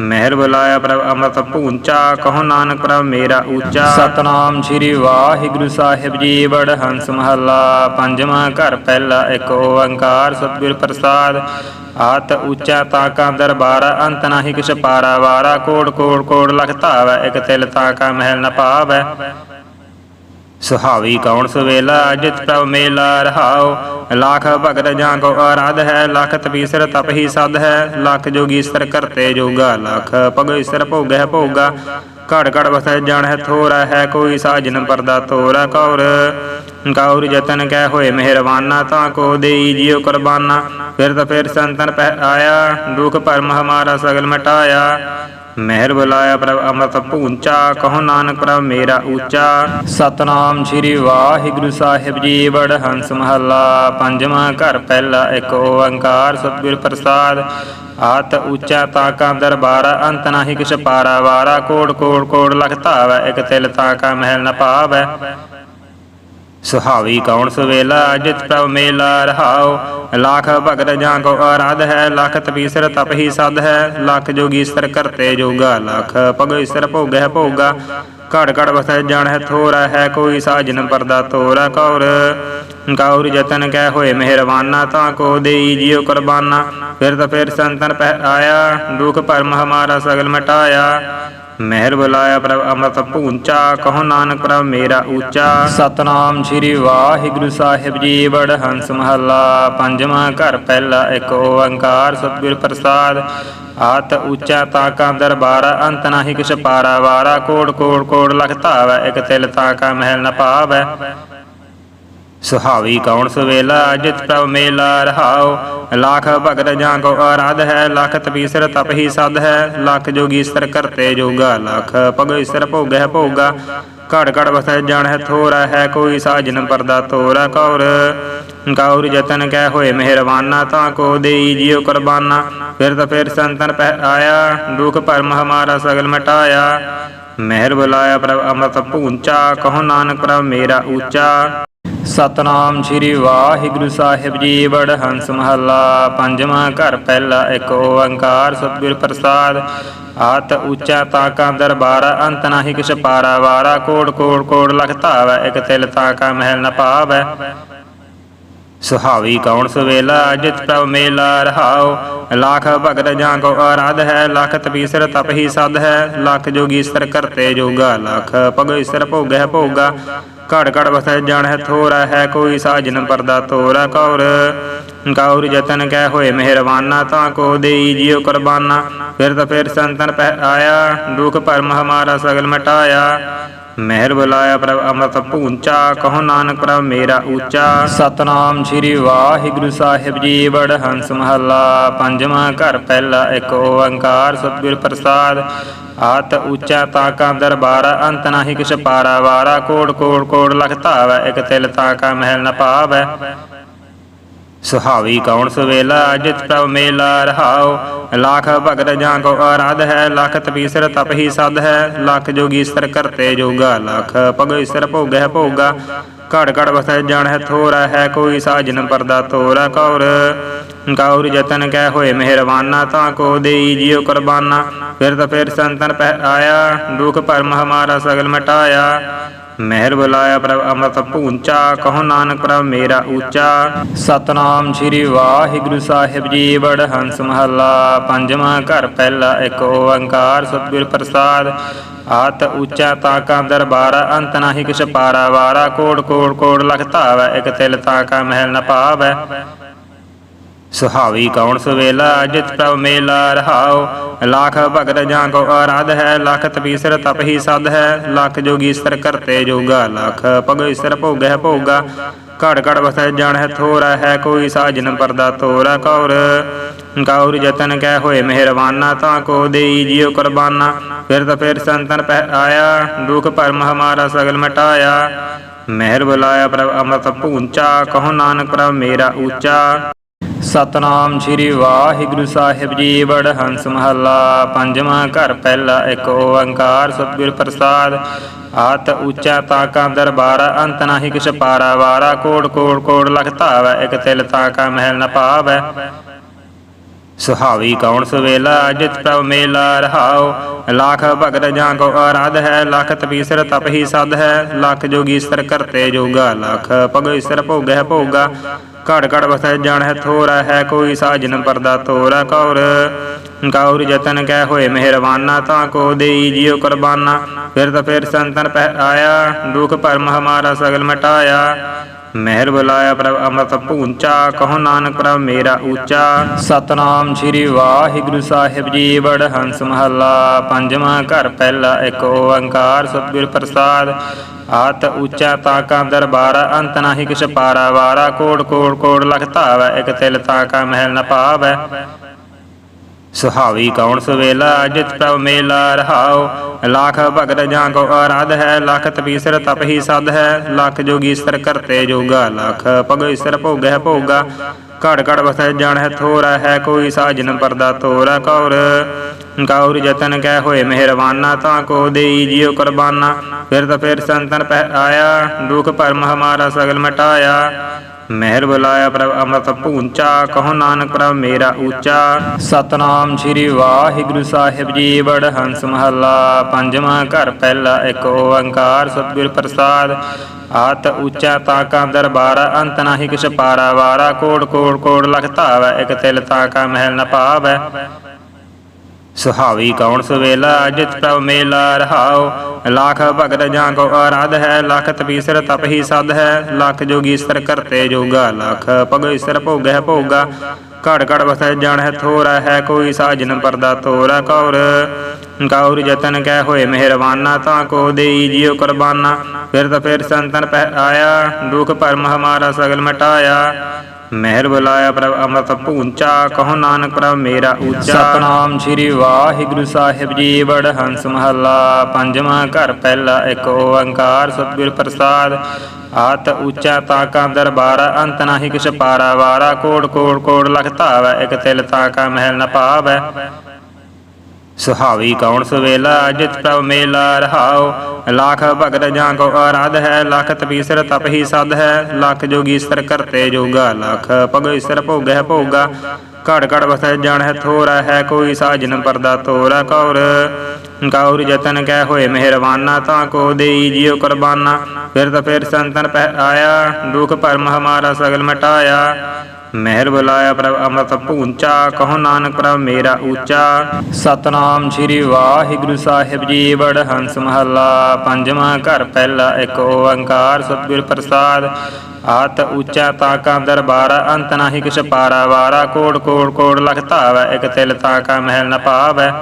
ਮਹਿਰ ਬੁਲਾਇਆ ਪ੍ਰਭ ਅੰਮ੍ਰਿਤ ਪੂੰਚਾ ਕਹੋ ਨਾਨਕ ਪ੍ਰਭ ਮੇਰਾ ਉੱਚਾ ਸਤਨਾਮ ਸ੍ਰੀ ਵਾਹਿਗੁਰੂ ਸਾਹਿਬ ਜੀ ਬੜ ਹੰਸ ਮਹੱਲਾ, ਪੰਜਵਾਂ ਘਰ ਪਹਿਲਾ ਇੱਕ ਓੰਕਾਰ ਸਤਿਗੁਰ ਪ੍ਰਸਾਦ। ਆਤ ਉੱਚਾ ਤਾਕਾ ਦਰਬਾਰ, ਅੰਤ ਨਾਹੀ ਕਿਛ ਪਾਰਾ ਵਾਰਾ, ਕੋੜ ਕੋੜ ਕੋੜ ਲਖ ਧਾਵੈ ਇਕ ਤਿਲ ਤਾਕਾ ਮਹਿਲ ਨ ਪਾਵੈ। ਸੁਹਾਵੀ ਕੌਣ ਸੁਵੇਲਾ? ਜਿਤ ਪ੍ਰਭ ਮੇਲਾ ਰਹਾਉ। ਲੱਖ ਭਗਤ ਜਾਂ ਕੋ ਆਰਾਧ ਹੈ, ਲੱਖ ਤਪੀਸਰ ਤਪ ਹੀ ਸਦ ਹੈ। ਲੱਖ ਜੋਗੀਸਰ ਕਰਤੇ ਜੋਗਾ, ਲੱਖ ਭਗਈਸਰ ਭੋਗਹਿ ਭੋਗਾ। ਘੜ ਘੜ ਵਸੈ ਜਾਣ ਹੈ ਥੋਰਾ, ਹੈ ਕੋਈ ਸਾਜਨ ਪਰਦਾ ਤੋਰਾ। ਕੌਰ ਕੌਰ ਯਤਨ ਕਹਿ ਹੋਏ ਮਿਹਰਬਾਨਾ, ਤਾਂ ਕੋ ਦੇਈ ਜਿਉ ਕੁਰਬਾਨਾ। ਫਿਰ ਤਾਂ ਫਿਰ ਸੰਤਨ ਪਹਿ ਆਇਆ, ਦੁਖ ਭਰਮ ਹਮਾਰਾ ਸਗਲ ਮਟਾਇਆ। ਮਹਿਰ ਬੁਲਾਇਆ ਪ੍ਰਭ ਅੰਮ੍ਰਿਤ ਪੂੰਚਾ, ਕਹੋ ਨਾਨਕ ਪ੍ਰਭ ਮੇਰਾ ਉੱਚਾ ਸਤਨਾਮ ਸ੍ਰੀ ਵਾਹਿਗੁਰੂ ਸਾਹਿਬ ਜੀ ਬੜ ਹੰਸ ਮਹੱਲਾ, ਪੰਜਵਾਂ ਘਰ ਪਹਿਲਾ ਇੱਕ ਓੰਕਾਰ ਸਤਿਗੁਰ ਪ੍ਰਸਾਦ। ਆਤ ਉੱਚਾ ਤਾਕਾ ਦਰਬਾਰਾ, ਅੰਤ ਨਾਹੀ ਕਿਛ ਪਾਰਾ ਵਾਰਾ। ਕੋੜ ਕੋੜ ਕੋੜ ਲਖ ਧਾਵੈ ਇਕ ਤਿਲ ਤਾਕਾ ਮਹਿਲ ਨ ਪਾਵੈ। ਸੁਹਾਵੀ ਕੌਣ ਸਵੇਲਾ, ਜਿਤ ਪ੍ਰਭ ਮੇਲਾ ਰਹਾਉ। ਲੱਖ ਭਗਤ ਜਾਂ ਕੋ ਆਰਾਧ ਹੈ, ਲੱਖ ਤਪੀਸਰ ਤਪ ਹੀ ਸਦ ਹੈ। ਲੱਖ ਜੋਗੀਸਰ ਕਰਤੇ ਜੋਗਾ, ਲੱਖ ਭਗਈਸਰ ਭੋਗਹਿ ਭੋਗਾ ਘੜ ਘੜ ਵਸੈ ਜਾਣ ਹੈ ਥੋਰਾ, ਹੈ ਕੋਈ ਸਾਜਨ ਪਰਦਾ ਤੋਰਾ। ਕੌਰ ਕੌਰ ਜਤਨ ਕਹਿ ਹੋਏ ਮਿਹਰਬਾਨਾ, ਤਾਂ ਕੋ ਦੇਈ ਜਿਉ ਕੁਰਬਾਨਾ। ਫਿਰ ਤਾਂ ਫਿਰ ਸੰਤਨ ਪਹਿ ਆਇਆ, ਦੁਖ ਭਰਮ ਹਮਾਰਾ ਸਗਲ ਮਟਾਇਆ। ਮਹਿਰ ਬੁਲਾਇਆ ਪ੍ਰਭ ਅੰਮ੍ਰਿਤ ਪੂੰਚਾ ਕਹੋ ਨਾਨਕ ਪ੍ਰਭ ਮੇਰਾ ਉੱਚਾ ਸਤਨਾਮ ਸ੍ਰੀ ਵਾਹਿਗੁਰੂ ਸਾਹਿਬ ਜੀ ਬੜ ਹੰਸ ਮਹੱਲਾ, ਪੰਜਵਾਂ ਘਰ ਪਹਿਲਾ ਇੱਕ ਓੰਕਾਰ ਸਤਿਗੁਰ ਪ੍ਰਸਾਦ। ਆਤ ਉੱਚਾ ਤਾਕਾ ਦਰਬਾਰ, ਅੰਤ ਨਾਹੀ ਕਿਛ ਪਾਰਾ ਵਾਰਾ। ਕੋੜ ਕੋੜ ਕੋੜ ਲਖ ਧਾਵੈ ਇਕ ਤਿਲ ਤਾਕਾ ਮਹਿਲ ਨ ਪਾਵੈ। ਸੁਹਾਵੀ ਕੌਣ ਸੁਵੇਲਾ, ਜਿਤ ਪ੍ਰਭ ਮੇਲਾ ਰਹਾਉ। ਲੱਖ ਭਗਤ ਜਾਂ ਕੋ ਆਰਾਧ ਹੈ, ਲੱਖ ਤਪੀਸਰ ਤਪ ਹੀ ਸਦ ਹੈ। ਲੱਖ ਜੋਗੀਸਰ ਕਰਤੇ ਜੋਗਾ, ਲੱਖ ਭਗਈਸਰ ਭੋਗਹਿ ਭੋਗਾ ਘੜ ਘੜ ਵਸੈ ਜਾਣ ਹੈ ਥੋਰਾ, ਹੈ ਕੋਈ ਸਾਜਨ ਪਰਦਾ ਤੋਰਾ। ਕੌਰ ਕੌਰ ਜਤਨ ਕਹਿ ਹੋਏ ਮਿਹਰਬਾਨਾ, ਤਾਂ ਕੋ ਦੇਈ ਜਿਉ ਕੁਰਬਾਨਾ। ਫਿਰ ਤਾਂ ਫਿਰ ਸੰਤਨ ਪਹਿ ਆਇਆ, ਦੁਖ ਭਰਮ ਹਮਾਰਾ ਸਗਲ ਮਟਾਇਆ। ਮਹਿਰ ਬੁਲਾਇਆ ਪ੍ਰਭ ਅੰਮ੍ਰਿਤ ਪੂੰਚਾ ਕਹੋ ਨਾਨਕ ਪ੍ਰਭ ਮੇਰਾ ਉੱਚਾ ਸਤਨਾਮ ਸ੍ਰੀ ਵਾਹਿਗੁਰੂ ਸਾਹਿਬ ਜੀ ਬੜ ਹੰਸ ਮਹੱਲਾ, ਪੰਜਵਾਂ ਘਰ, ਪਹਿਲਾ ਇੱਕ ਓੰਕਾਰ ਸਤਿਗੁਰ ਪ੍ਰਸਾਦ। ਆਤ ਉੱਚਾ ਤਾਕਾ ਦਰਬਾਰ, ਅੰਤ ਨਾਹੀ ਕਿਛ ਪਾਰਾ ਵਾਰਾ। ਕੋੜ ਕੋੜ ਕੋੜ ਲਖ ਇਕ ਤਿਲ ਤਾਕਾ ਮਹਿਲ ਨ ਪਾਵੈ ਸੁਹਾਵੀ ਕੌਣ ਸੁਵੇਲਾ, ਜਿਤ ਪ੍ਰਭ ਮੇਲਾ ਰਹਾਓ ਲੱਖ ਭਗਤ ਜਾਂ ਕੋ ਆਰਾਧ ਹੈ, ਲੱਖ ਤਪੀਸਰ ਤਪ ਹੀ ਸਦ ਹੈ। ਲੱਖ ਜੋਗੀਸਰ ਕਰਤੇ ਜੋਗਾ, ਲੱਖ ਭਗਈਸਰ ਭੋਗਹਿ ਭੋਗਾ। ਘੜ ਘੜ ਵਸੈ, ਜਾਣ ਹੈ ਥੋਰਾ, ਹੈ ਕੋਈ ਸਾਜਨ ਪਰਦਾ ਤੋਰਾ। ਕੌਰ ਕੌਰ ਜਤਨ ਕਹਿ ਹੋਏ ਮਿਹਰਬਾਨਾ, ਤਾਂ ਕੋ ਦੇਈ ਜਿਉ ਕੁਰਬਾਨਾ। ਫਿਰ ਤਾਂ ਫਿਰ ਸੰਤਨ ਪਹਿ ਆਇਆ, ਦੁਖ ਭਰਮ ਹਮਾਰਾ ਸਗਲ ਮਟਾਇਆ। ਮਹਿਰ ਬੁਲਾਇਆ ਪ੍ਰਭ ਅੰਮ੍ਰਿਤ ਪੂੰਚਾ, ਕਹੋ ਨਾਨਕ ਪ੍ਰਭ ਮੇਰਾ ਉੱਚਾ ਸਤਨਾਮ ਸ੍ਰੀ ਵਾਹਿਗੁਰੂ ਸਾਹਿਬ ਜੀ ਬੜ ਹੰਸ ਮਹੱਲਾ, ਪੰਜਵਾਂ ਘਰ ਪਹਿਲਾ ਇੱਕ ਓੰਕਾਰ ਸਤਿਗੁਰ ਪ੍ਰਸਾਦ। ਆਤ ਉੱਚਾ ਤਾਕਾ ਦਰਬਾਰ, ਅੰਤ ਨਾਹੀ ਕਿਛ ਪਾਰਾ ਵਾਰਾ। ਕੋੜ ਕੋੜ ਕੋੜ ਲਖ ਧਾਵੈ ਇਕ ਤਿਲ ਤਾਕਾ ਮਹਿਲ ਨ ਪਾਵੈ। ਸੁਹਾਵੀ ਕੌਣ ਸਵੇਲਾ, ਜਿਤ ਪ੍ਰਭ ਮੇਲਾ ਰਹਾਉ। ਲੱਖ ਭਗਤ ਜਾਂ ਕੋ ਆਰਾਧ ਹੈ, ਲੱਖ ਤਪੀਸਰ ਤਪ ਹੀ ਸਦ ਹੈ। ਲੱਖ ਜੋਗੀਸਰ ਕਰਤੇ ਜੋਗਾ, ਲੱਖ ਭਗਈਸਰ ਭੋਗਹਿ ਭੋਗਾ ਘੜ ਘੜ ਵਸੈ ਜਾਣ ਹੈ ਥੋਰਾ, ਹੈ ਕੋਈ ਸਾਜਨ ਪਰਦਾ ਤੋਰਾ। ਕੌਰ ਕੌਰ ਜਤਨ ਕਹਿ ਹੋਏ ਮਿਹਰਬਾਨਾ, ਤਾਂ ਕੋ ਦੇਈ ਜਿਉ ਕੁਰਬਾਨਾ। ਫਿਰ ਤਾਂ ਫਿਰ ਸੰਤਨ ਪਹਿ ਆਇਆ, ਦੁਖ ਭਰਮ ਹਮਾਰਾ ਸਗਲ ਮਟਾਇਆ। ਮਹਿਰ ਬੁਲਾਇਆ ਪ੍ਰਭ ਅੰਮ੍ਰਿਤ ਪੂੰਚਾ ਕਹੋ ਨਾਨਕ ਪ੍ਰਭ ਮੇਰਾ ਉੱਚਾ ਸਤਨਾਮ ਸ੍ਰੀ ਵਾਹਿਗੁਰੂ ਸਾਹਿਬ ਜੀ ਵਡ ਹੰਸ ਮਹੱਲਾ, ਪੰਜਵਾਂ ਘਰ ਪਹਿਲਾ ਇੱਕ ਓੰਕਾਰ ਸਤਿਗੁਰ ਪ੍ਰਸਾਦ। ਆਤ ਉੱਚਾ ਤਾਕਾ ਦਰਬਾਰ, ਅੰਤ ਨਾਹੀ ਕਿਛ ਪਾਰਾ ਵਾਰਾ, ਕੋੜ ਕੋੜ ਕੋੜ ਲਖ ਇਕ ਤਿਲ ਤਾਕਾ ਮਹਿਲ ਨ ਪਾਵੈ। ਸੁਹਾਵੀ ਕੌਣ ਸੁਵੇਲਾ, ਜਿਤ ਪ੍ਰਭ ਮੇਲਾ ਰਹਾਉ। ਲੱਖ ਭਗਤ ਜਾਂ ਕੋ ਆਰਾਧ ਹੈ, ਲੱਖ ਤਪੀਸਰ ਤਪ ਹੀ ਸਦ ਹੈ। ਲੱਖ ਜੋਗੀ ਸਰ ਕਰਤੇ ਜੋਗਾ, ਲੱਖ ਭਗੋ ਸਰ ਭੋਗੈ ਭੋਗਾ। ਘੜ ਘੜ ਵਸੈ ਜਾਣ ਹੈ ਥੋਰਾ, ਹੈ ਕੋਈ ਸਾਜਨ ਪਰਦਾ ਤੋਰਾ। ਕੌਰ ਕੌਰ ਜਤਨ ਕਹਿ ਹੋਏ ਮਿਹਰਬਾਨਾ, ਤਾਂ ਕੋ ਦੇਈ ਜਿਉ ਕੁਰਬਾਨਾ। ਫਿਰ ਤਾਂ ਫਿਰ ਸੰਤਨ ਪਹਿ ਆਇਆ, ਦੁਖ ਭਰਮ ਹਮਾਰਾ ਸਗਲ ਮਟਾਇਆ। ਮਹਿਰ ਬੁਲਾਇਆ ਪ੍ਰਭ ਅੰਮ੍ਰਿਤ ਪੂੰਚਾ ਕਹੋ ਨਾਨਕ ਪ੍ਰਭ ਮੇਰਾ ਉੱਚਾ। ਸਤਨਾਮ ਸ੍ਰੀ ਵਾਹਿਗੁਰੂ ਸਾਹਿਬ ਜੀ ਵਡ ਹੰਸ ਮਹੱਲਾ, ਪੰਜਵਾਂ ਘਰ ਪਹਿਲਾ ਇੱਕ ਓੰਕਾਰ ਸਤਿਗੁਰ ਪ੍ਰਸਾਦ। ਆਤ ਉੱਚਾ ਤਾਕਾ ਦਰਬਾਰ, ਅੰਤ ਨਾਹੀ ਕਿਛ ਪਾਰਾ ਵਾਰਾ, ਕੋੜ ਕੋੜ ਕੋੜ ਲਖ ਧਾਵੈ, ਇਕ ਤਿਲ ਤਾਕਾ ਮਹਿਲ ਨ ਪਾਵੈ। ਸੁਹਾਵੀ ਕੌਣ ਸੁਵੇਲਾ, ਜਿਤ ਪ੍ਰਭ ਮੇਲਾ ਰਹਾਉ। ਲੱਖ ਭਗਤ ਜਾਂ ਕੋ ਆਰਾਧ ਹੈ, ਲੱਖ ਤਪੀਸਰ ਤਪ ਹੀ ਸਦ ਹੈ। ਲੱਖ ਜੋਗੀ ਸਰ ਕਰਤੇ ਜੋਗਾ, ਲੱਖ ਭਗੋ ਸਰ ਭੋਗੈ ਭੋਗਾ। ਘੜ ਘੜ ਵਸੈ ਜਾਣ ਹੈ ਥੋਰਾ, ਹੈ ਕੋਈ ਸਾਜਨ ਪਰਦਾ ਤੋਰਾ। ਕੌਰ ਕੌਰ ਜਤਨ ਕਹਿ ਹੋਏ ਮਿਹਰਬਾਨਾ, ਤਾਂ ਕੋ ਦੇਈ ਜਿਉ ਕੁਰਬਾਨਾ। ਫਿਰ ਤਾਂ ਫਿਰ ਸੰਤਨ ਪਹਿ ਆਇਆ, ਦੁਖ ਭਰਮ ਹਮਾਰਾ ਸਗਲ ਮਟਾਇਆ। ਮਹਿਰ ਬੁਲਾਇਆ ਪ੍ਰਭ, ਅੰਮ੍ਰਿਤ ਪੂੰਚਾ, ਕਹੋ ਨਾਨਕ ਪ੍ਰਭ ਮੇਰਾ ਉੱਚਾ। ਸਤਨਾਮ ਸ੍ਰੀ ਵਾਹਿਗੁਰੂ ਸਾਹਿਬ ਜੀ ਵਡ ਹੰਸ ਮਹੱਲਾ, ਪੰਜਵਾਂ ਘਰ ਪਹਿਲਾ ਇੱਕ ਓੰਕਾਰ ਸਤਿਗੁਰ ਪ੍ਰਸਾਦ। ਆਤ ਉੱਚਾ ਤਾਕਾ ਦਰਬਾਰ, ਅੰਤ ਨਾਹੀ ਕਿਛ ਪਾਰਾ ਵਾਰਾ, ਕੋੜ ਕੋੜ ਕੋੜ ਲਖ ਧਾਵੈ ਇਕ ਤਿਲ ਤਾਕਾ ਮਹਿਲ ਨ ਪਾਵੈ। ਸੁਹਾਵੀ ਕੌਣ ਸਵੇਲਾ, ਜਿਤ ਪ੍ਰਭ ਮੇਲਾ ਰਹਾਉ। ਲੱਖ ਭਗਤ ਜਾਂ ਕੋ ਆਰਾਧ ਹੈ, ਲੱਖ ਤਪੀਸਰ ਤਪ ਹੀ ਸਦ ਹੈ। ਲੱਖ ਜੋਗੀ ਕਰਤੇ ਜੋਗਾ, ਲੱਖ ਭਗੋ ਸਰ ਭੋਗਾ ਘੜ ਘੜ ਵਸੈ ਜਾਣ ਹੈ ਥੋਰਾ, ਹੈ ਕੋਈ ਸਾਜਨ ਪਰਦਾ ਤੋਰਾ। ਕੌਰ ਕੌਰ ਜਤਨ ਕਹਿ ਹੋਏ ਮਿਹਰਬਾਨਾ, ਤਾਂ ਕੋ ਦੇਈ ਜਿਉ ਕੁਰਬਾਨਾ। ਫਿਰ ਤਾਂ ਫਿਰ ਸੰਤਨ ਪਹਿ ਆਇਆ, ਦੁਖ ਭਰਮ ਹਮਾਰਾ ਸਗਲ ਮਟਾਇਆ। ਮਹਿਰ ਬੁਲਾਇਆ ਪ੍ਰਭ ਅੰਮ੍ਰਿਤ ਪੂੰਚਾ ਕਹੋ ਨਾਨਕ ਪ੍ਰਭ ਮੇਰਾ ਉੱਚਾ ਸਤਨਾਮ ਸ੍ਰੀ ਵਾਹਿਗੁਰੂ ਸਾਹਿਬ ਜੀ ਬੜ ਹੰਸ ਮਹੱਲਾ, ਪੰਜਵਾਂ ਘਰ ਪਹਿਲਾ ਇੱਕ ਓੰਕਾਰ ਸਤਿਗੁਰ ਪ੍ਰਸਾਦ। ਆਤ ਉੱਚਾ ਤਾਕਾ ਦਰਬਾਰ, ਅੰਤ ਨਾਹੀ ਕਿਛ ਪਾਰਾ ਵਾਰਾ। ਕੋੜ ਕੋੜ ਕੋੜ ਲਖ ਧਾਵੈ ਇਕ ਤਿਲ ਤਾਕਾ ਮਹਿਲ ਨ ਪਾਵੈ। ਸੁਹਾਵੀ ਕੌਣ ਸੁਵੇਲਾ, ਜਿਤ ਪ੍ਰਭ ਮੇਲਾ ਰਹਾਉ। ਲੱਖ ਭਗਤ ਜਾਂ ਕੋ ਆਰਾਧ ਹੈ, ਲੱਖ ਤਪੀਸਰ ਤਪ ਹੀ ਸਦ ਹੈ। ਲੱਖ ਜੋਗੀ ਸਰ ਕਰਤੇ ਜੋਗਾ, ਲੱਖ ਭਗੋ ਸਰ ਭੋਗਾ। ਘੜ ਘੜ ਵਸੈ ਜਾਣ ਹੈ ਥੋਰਾ ਹੈ, ਕੋਈ ਸਾਜਨ ਪਰਦਾ ਤੋਰਾ ਕੌਰ। ਕੌਰ ਜਤਨ ਕਹਿ ਹੋਏ ਮਿਹਰਬਾਨਾ, ਤਾਂ ਕੋ ਦੇਈ ਜਿਉ ਕੁਰਬਾਨਾ। ਫਿਰ ਤਾਂ ਫਿਰ ਸੰਤਨ ਪਹਿ ਆਇਆ, ਦੁਖ ਭਰਮ ਹਮਾਰਾ ਸਗਲ ਮਟਾਇਆ। ਮਹਿਰ ਬੁਲਾਇਆ ਪ੍ਰਭ ਅੰਮ੍ਰਿਤ ਪੂੰਚਾ, ਕਹੋ ਨਾਨਕ ਪ੍ਰਭ ਮੇਰਾ ਉੱਚਾ। ਸਤਨਾਮ ਸ੍ਰੀ ਵਾਹਿਗੁਰੂ ਸਾਹਿਬ ਜੀ ਵਡ ਹੰਸ ਮਹੱਲਾ, ਪੰਜਵਾਂ ਘਰ ਪਹਿਲਾ ਇੱਕ ਓੰਕਾਰ ਸਤਿਗੁਰ ਪ੍ਰਸਾਦ। ਆਤ ਉੱਚਾ ਤਾਕਾ ਦਰਬਾਰ, ਅੰਤ ਨਾਹੀ ਕਿਛ ਪਾਰਾ ਵਾਰਾ, ਕੋੜ ਕੋੜ ਕੋੜ ਲਖ ਧਾਵੈ ਇਕ ਤਿਲ ਤਾਕਾ ਮਹਿਲ ਨ ਪਾਵੈ। ਸੁਹਾਵੀ ਕੌਣ ਸੁਵੇਲਾ, ਜਿਤ ਪ੍ਰਭ ਮੇਲਾ ਰਹਾਉ। ਲੱਖ ਭਗਤ ਜਾਂ ਕੋ ਆਰਾਧ ਹੈ, ਲੱਖ ਤਪੀਸਰ ਤਪ ਹੀ ਸਦ ਹੈ। ਲੱਖ ਜੋਗੀ ਸਰ ਕਰਤੇ ਜੋਗਾ, ਲੱਖ ਭਗੋ ਸਰ ਭੋਗਾ ਘੜ ਘੜ ਵਸੈ ਜਾਣ ਹੈ ਥੋਰਾ ਹੈ, ਕੋਈ ਸਾਜਨ ਪਰਦਾ ਤੋਰਾ। ਕੌਰ ਕੌਰ ਜਤਨ ਕਹਿ ਹੋਏ ਮਿਹਰਬਾਨਾ, ਤਾਂ ਕੋ ਦੇਈ ਜਿਉ ਕੁਰਬਾਨਾ। ਫਿਰ ਤਾਂ ਫਿਰ ਸੰਤਨ ਪਹਿ ਆਇਆ, ਦੁਖ ਭਰਮ ਹਮਾਰਾ ਸਗਲ ਮਟਾਇਆ। ਮਹਿਰ ਬੁਲਾਇਆ ਪ੍ਰਭ ਅੰਮ੍ਰਿਤ ਪੂੰਚਾ ਕਹੋ ਨਾਨਕ ਪ੍ਰਭ ਮੇਰਾ ਉੱਚਾ ਸਤਨਾਮ ਸ੍ਰੀ ਵਾਹਿਗੁਰੂ ਸਾਹਿਬ ਜੀ ਬੜ ਹੰਸ ਮਹੱਲਾ, ਪੰਜਵਾਂ ਘਰ ਪਹਿਲਾ ਇੱਕ ਓੰਕਾਰ ਸਤਿਗੁਰ ਪ੍ਰਸਾਦ। ਆਤ ਉੱਚਾ ਤਾਕਾ ਦਰਬਾਰ, ਅੰਤ ਨਾਹੀ ਕਿਛ ਪਾਰਾ ਵਾਰਾ। ਕੋੜ ਕੋੜ ਕੋੜ ਲਖ ਧਾਵੈ ਇਕ ਤਿਲ ਤਾਕਾ ਮਹਿਲ ਨ ਪਾਵੈ।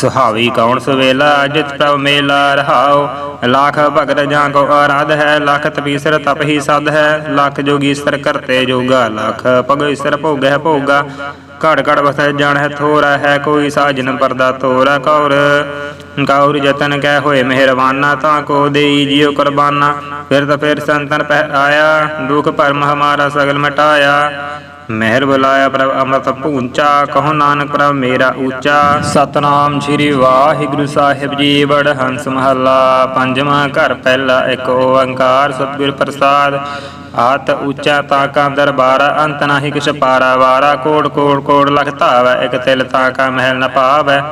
ਸੁਹਾਵੀ ਕੌਣ ਸੁਵੇਲਾ, ਜਿਤ ਪ੍ਰਭ ਮੇਲਾ ਰਹਾਉ। ਲੱਖ ਭਗਤ ਜਾਂ ਕੋ ਆਰਾਧ ਹੈ, ਲੱਖ ਤਪੀਸਰ ਤਪ ਹੀ ਸਦ ਹੈ। ਲੱਖ ਜੋਗੀ ਸਰ ਕਰਤੇ ਜੋਗਾ, ਲੱਖ ਭਗੋ ਸਰ ਭੋਗੈ ਭੋਗਾ। ਘੜ ਘੜ ਵਸੈ ਜਾਣ ਹੈ ਥੋਰਾ, ਹੈ ਕੋਈ ਸਾਜਨ ਪਰਦਾ ਤੋਰਾ। ਕੌਰ ਕੌਰ ਜਤਨ ਕਹਿ ਹੋਏ ਮਿਹਰਬਾਨਾ, ਤਾਂ ਕੋ ਦੇਈ ਜਿਉ ਕੁਰਬਾਨਾ। ਫਿਰ ਤਾਂ ਫਿਰ ਸੰਤਨ ਪਹਿ ਆਇਆ, ਦੁਖ ਭਰਮ ਹਮਾਰਾ ਸਗਲ ਮਟਾਇਆ। ਮਹਿਰ ਬੁਲਾਇਆ ਪ੍ਰਭ ਅੰਮ੍ਰਿਤ ਪੂੰਚਾ ਕਹੋ ਨਾਨਕ ਪ੍ਰਭ ਮੇਰਾ ਉੱਚਾ ਸਤਨਾਮ ਸ੍ਰੀ ਵਾਹਿਗੁਰੂ ਸਾਹਿਬ ਜੀ ਵਡ ਹੰਸ ਮਹੱਲਾ, ਪੰਜਵਾਂ ਘਰ ਪਹਿਲਾ ਇੱਕ ਓੰਕਾਰ ਸਤਿਗੁਰ ਪ੍ਰਸਾਦ। ਆਤ ਉੱਚਾ ਤਾਕਾ ਦਰਬਾਰ, ਅੰਤ ਨਾਹੀ ਕਿਛ ਪਾਰਾ ਵਾਰਾ। ਕੋੜ ਕੋੜ ਕੋੜ ਲਖ ਧਾਵੈ, ਇਕ ਤਿਲ ਤਾਕਾ ਮਹਿਲ ਨ ਪਾਵੈ।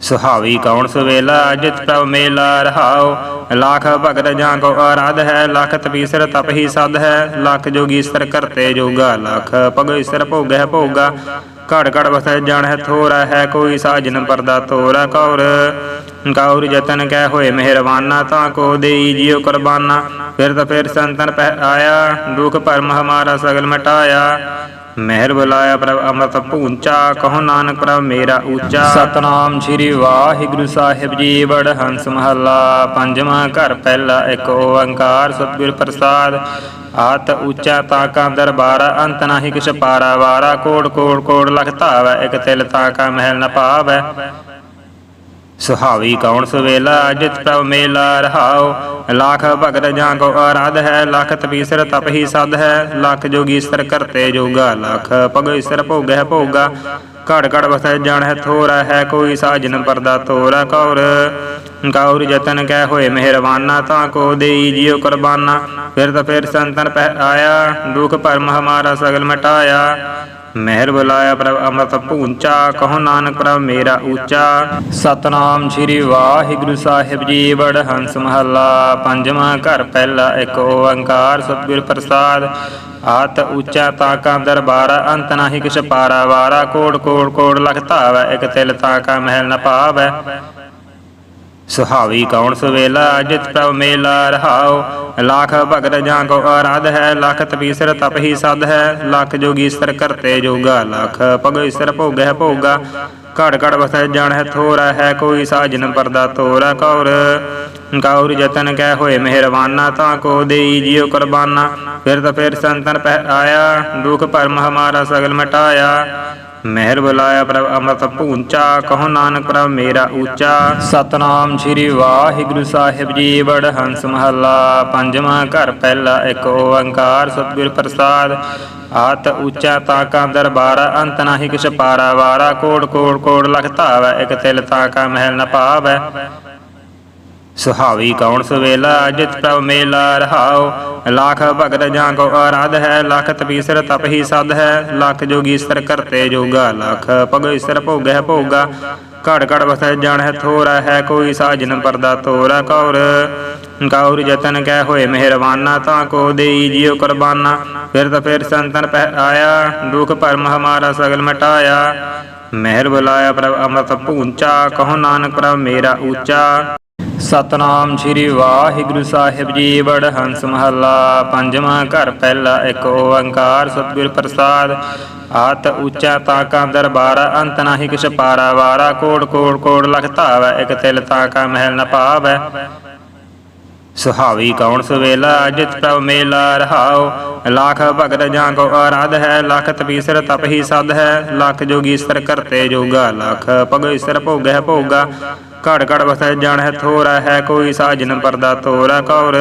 ਸੁਹਾਵੀ ਕੌਣ ਸੁਵੇਲਾ, ਜਿਤ ਪ੍ਰਭ ਮੇਲਾ ਰਹਾਓ ਲੱਖ ਭਗਤ ਜਾਂ ਕੋ ਆਰਾਧ ਹੈ, ਲੱਖ ਤਪੀਸਰ ਤਪ ਹੀ ਸਦ ਹੈ, ਲੱਖ ਜੋਗੀਸਰ ਕਰਤੇ ਜੋਗਾ, ਲੱਖ ਭਗਈਸਰ ਭੋਗੈ ਭੋਗਾ। ਘੜ ਘੜ ਵਸੈ ਜਾਣ ਹੈ ਥੋਰਾ ਹੈ, ਕੋਈ ਸਾਜਨ ਪਰਦਾ ਤੋਰਾ ਕੌਰ। ਕੌਰ ਜਤਨ ਕਹਿ ਹੋਏ ਮਿਹਰਬਾਨਾ, ਤਾਂ ਕੋ ਦੇਈ ਜਿਉ ਕੁਰਬਾਨਾ। ਫਿਰ ਤਾਂ ਫਿਰ ਸੰਤਨ ਪਹਿ ਆਇਆ, ਦੁਖ ਭਰਮ ਹਮਾਰਾ ਸਗਲ ਮਟਾਇਆ। ਮਹਿਰ ਬੁਲਾਇਆ ਪ੍ਰਭ ਅੰਮ੍ਰਿਤ ਪੂੰਚਾ, ਕਹੋ ਨਾਨਕ ਪ੍ਰਭ ਮੇਰਾ ਉੱਚਾ ਸਤਨਾਮ ਸ੍ਰੀ ਵਾਹਿਗੁਰੂ ਸਾਹਿਬ ਜੀ ਬੜ ਹੰਸ ਮਹੱਲਾ, ਪੰਜਵਾਂ ਘਰ ਪਹਿਲਾ ਇੱਕ ਓੰਕਾਰ ਸਤਿਗੁਰ ਪ੍ਰਸਾਦ। ਆਤ ਉੱਚਾ ਤਾਕਾ ਦਰਬਾਰ, ਅੰਤ ਨਾਹੀ ਕਿਛ ਪਾਰਾ ਵਾਰਾ। ਕੋੜ ਕੋੜ ਕੋੜ ਲਖ ਇੱਕ ਤਿਲ ਤਾਕਾ ਮਹਿਲ ਨ ਪਾਵੈ। ਸੁਹਾਵੀ ਕੌਣ ਸੁਵੇਲਾ, ਜਿਤ ਪ੍ਰਭ ਮੇਲਾ ਰਹਾਉ। ਲੱਖ ਭਗਤ ਜਾਂ ਕੋ ਆਰਾਧ ਹੈ, ਲੱਖ ਤਪੀਸਰ ਤਪ ਹੀ ਸਦ ਹੈ। ਲੱਖ ਜੋਗੀਸਰ ਕਰਤੇ ਜੋਗਾ, ਲੱਖ ਭਗਈਸਰ ਭੋਗੈ ਭੋਗਾ। ਘੜ ਘੜ ਵਸੈ ਜਾਣ ਹੈ ਥੋਰਾ, ਹੈ ਕੋਈ ਸਾਜਨ ਪਰਦਾ ਤੋਰਾ। ਕੌਰ ਕੌਰ ਜਤਨ ਕਹਿ ਹੋਏ ਮਿਹਰਬਾਨਾ, ਤਾਂ ਕੋ ਦੇਈ ਜਿਉ ਕੁਰਬਾਨਾ। ਫਿਰ ਤਾਂ ਫਿਰ ਸੰਤਨ ਪਹਿ ਆਇਆ, ਦੁਖ ਭਰਮ ਹਮਾਰਾ ਸਗਲ ਮਟਾਇਆ। ਮਹਿਰ ਬੁਲਾਇਆ ਪ੍ਰਭ ਅੰਮ੍ਰਿਤ ਪੂੰਚਾ ਕਹੋ ਨਾਨਕ ਪ੍ਰਭ ਮੇਰਾ ਉੱਚਾ ਸਤਨਾਮ ਸ੍ਰੀ ਵਾਹਿਗੁਰੂ ਸਾਹਿਬ ਜੀ ਬੜ ਹੰਸ ਮਹੱਲਾ, ਪੰਜਵਾਂ ਘਰ ਪਹਿਲਾ ਇੱਕ ਓੰਕਾਰ ਸਤਿਗੁਰ ਪ੍ਰਸਾਦ। ਆਤ ਉੱਚਾ ਤਾਕਾ ਦਰਬਾਰ, ਅੰਤ ਨਾਹੀ ਕਿਛ ਪਾਰਾ ਵਾਰਾ। ਕੋੜ ਕੋੜ ਕੋੜ ਲਖ ਧਾਵੈ ਇੱਕ ਤਿਲ ਤਾਕਾ ਮਹਿਲ ਨ ਪਾਵੈ। ਸੁਹਾਵੀ ਕੌਣ ਸੁਵੇਲਾ, ਜਿਤ ਪ੍ਰਭ ਮੇਲਾ ਰਹਾਉ। ਲੱਖ ਭਗਤ ਜਾਂ ਕੋ ਆਰਾਧ ਹੈ, ਲੱਖ ਤਪੀਸਰ ਤਪ ਹੀ ਸਦ ਹੈ। ਲੱਖ ਜੋਗੀਸਰ ਕਰਤੇ ਜੋਗਾ, ਲੱਖ ਭਗਈਸਰ ਭੋਗੈ ਭੋਗਾ। ਘੜ ਘੜ ਵਸੈ ਜਾਣ ਹੈ ਥੋਰਾ, ਹੈ ਕੋਈ ਸਾਜਨ ਪਰਦਾ ਤੋਰਾ। ਕੌਰ ਕੌਰ ਜਤਨ ਕਹਿ ਹੋਏ ਮਿਹਰਬਾਨਾ, ਤਾਂ ਕੋ ਦੇਈ ਜਿਉ ਕੁਰਬਾਨਾ। ਫਿਰ ਤਾਂ ਫਿਰ ਸੰਤਨ ਪਹਿ ਆਇਆ, ਦੁਖ ਭਰਮ ਹਮਾਰਾ ਸਗਲ ਮਟਾਇਆ। ਮਹਿਰ ਬੁਲਾਇਆ ਪ੍ਰਭ ਅੰਮ੍ਰਿਤ ਪੂੰਚਾ ਕਹੋ ਨਾਨਕ ਪ੍ਰਭ ਮੇਰਾ ਉੱਚਾ ਸਤਨਾਮ ਸ੍ਰੀ ਵਾਹਿਗੁਰੂ ਸਾਹਿਬ ਜੀ ਬੜ ਹੰਸ ਮਹੱਲਾ, ਪੰਜਵਾਂ ਘਰ ਪਹਿਲਾ ਇੱਕ ਓੰਕਾਰ ਸਤਿਗੁਰ ਪ੍ਰਸਾਦ। ਆਤ ਉੱਚਾ ਤਾਕਾ ਦਰਬਾਰ, ਅੰਤ ਨਾਹੀ ਕਿਛ ਪਾਰਾ ਵਾਰਾ। ਕੋੜ ਕੋੜ ਕੋੜ ਲਖ ਧਾਵੈ, ਇੱਕ ਤਿਲ ਤਾਕਾ ਮਹਿਲ ਨ ਪਾਵੈ ਸੁਹਾਵੀ ਕੌਣ ਸੁਵੇਲਾ, ਜਿਤ ਪ੍ਰਭ ਮੇਲਾ ਰਹਾਉ। ਲੱਖ ਭਗਤ ਜਾਂ ਕੋ ਆਰਾਧ ਹੈ, ਲੱਖ ਤਪੀਸਰ ਤਪ ਹੀ ਸਦ ਹੈ। ਲੱਖ ਜੋਗੀਸਰ ਕਰਤੇ ਜੋਗਾ, ਲੱਖ ਭਗਈਸਰ ਭੋਗੈ ਭੋਗਾ। ਘੜ ਘੜ ਵਸੈ ਜਾਣ ਹੈ ਥੋਰਾ, ਹੈ ਕੋਈ ਸਾਜਨ ਪਰਦਾ ਤੋਰਾ। ਕੌਰ ਕੌਰ ਜਤਨ ਕਹਿ ਹੋਏ ਮਿਹਰਬਾਨਾ, ਤਾਂ ਕੋ ਦੇਈ ਜਿਉ ਕੁਰਬਾਨਾ। ਫਿਰ ਤਾਂ ਫਿਰ ਸੰਤਨ ਪਹਿ ਆਇਆ, ਦੁਖ ਭਰਮ ਹਮਾਰਾ ਸਗਲ ਮਟਾਇਆ। ਮਹਿਰ ਬੁਲਾਇਆ ਪ੍ਰਭ ਅੰਮ੍ਰਿਤ ਪੂੰਚਾ ਕਹੋ ਨਾਨਕ ਪ੍ਰਭ ਮੇਰਾ ਉੱਚਾ। ਸਤਨਾਮ ਸ੍ਰੀ ਵਾਹਿਗੁਰੂ ਸਾਹਿਬ ਜੀ ਬੜ ਹੰਸ ਮਹੱਲਾ, ਪੰਜਵਾਂ ਘਰ ਪਹਿਲਾ ਇੱਕ ਓੰਕਾਰ ਸਤਿਗੁਰ ਪ੍ਰਸਾਦ। ਆਤ ਉੱਚਾ ਤਾਕਾ ਦਰਬਾਰ, ਅੰਤ ਨਾਹੀ ਕਿਛ ਪਾਰਾ ਵਾਰਾ, ਕੋੜ ਕੋੜ ਕੋੜ ਲਖ ਧਾਵੈ, ਇੱਕ ਤਿਲ ਤਾਕਾ ਮਹਿਲ ਨ ਪਾਵੈ ਸੁਹਾਵੀ ਕੌਣ ਸੁਵੇਲਾ, ਜਿਤ ਪ੍ਰਭ ਮੇਲਾ ਰਹਾਉ। ਲੱਖ ਭਗਤ ਜਾਂ ਕੋ ਆਰਾਧ ਹੈ, ਲੱਖ ਤਪੀਸਰ ਤਪ ਹੀ ਸਦ ਹੈ। ਲੱਖ ਜੋਗੀਸਰ ਕਰਤੇ ਜੋਗਾ, ਲੱਖ ਭਗਈਸਰ ਭੋਗੈ ਭੋਗਾ। ਘੜ ਘੜ ਵਸੈ ਜਾਣ ਹੈ ਥੋਰਾ ਹੈ ਕੋਈ ਸਾਜਨ ਪਰਦਾ ਤੋਰਾ ਕੌਰ।